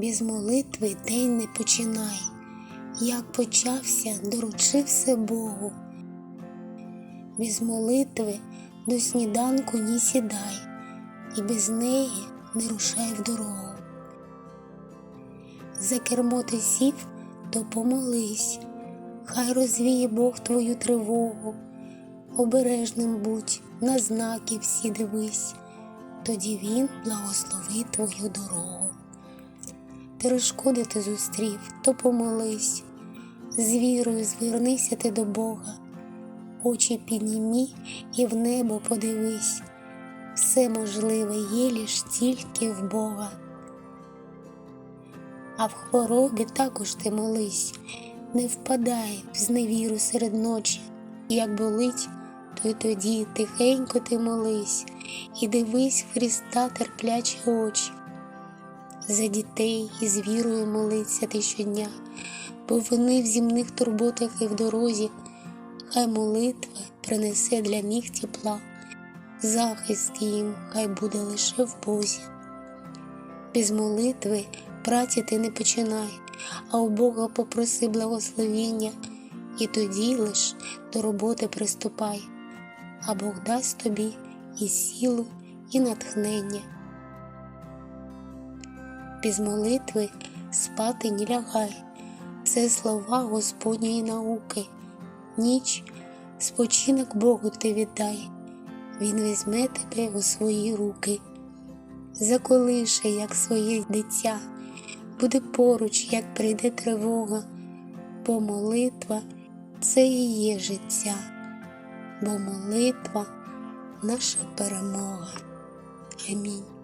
Без молитви день не починай. Як почався, доручи все Богу. Без молитви до сніданку ні сідай, і без неї не рушай в дорогу. За кермо ти сів, то помолись, хай розвіє Бог твою тривогу. Обережним будь, на знаки всі дивись, тоді Він благословить твою дорогу. Перешкоди ти зустрів, то помолись, з вірою звернися ти до Бога, очі піднімі і в небо подивись, все можливе є лиш тільки в Бога. А в хворобі також ти молись, не впадай в зневіру серед ночі, як болить, то й тоді тихенько ти молись. І дивись в Христа терплячі очі. За дітей із вірою молиться ти щодня, бо вони в зімних турботах і в дорозі, хай молитва принесе для них тепла, захист їм хай буде лише в Бозі. Без молитви праці ти не починай, а у Бога попроси благословіння, і тоді лиш до роботи приступай, а Бог дасть тобі і силу, і натхнення. Без молитви спати не лягай, це слова Господньої науки. Ніч спочинок Богу ти віддай, Він візьме тебе у свої руки, заколише, як своє дитя, буде поруч, як прийде тривога, бо молитва це і є життя, бо молитва наша перемога. Амінь.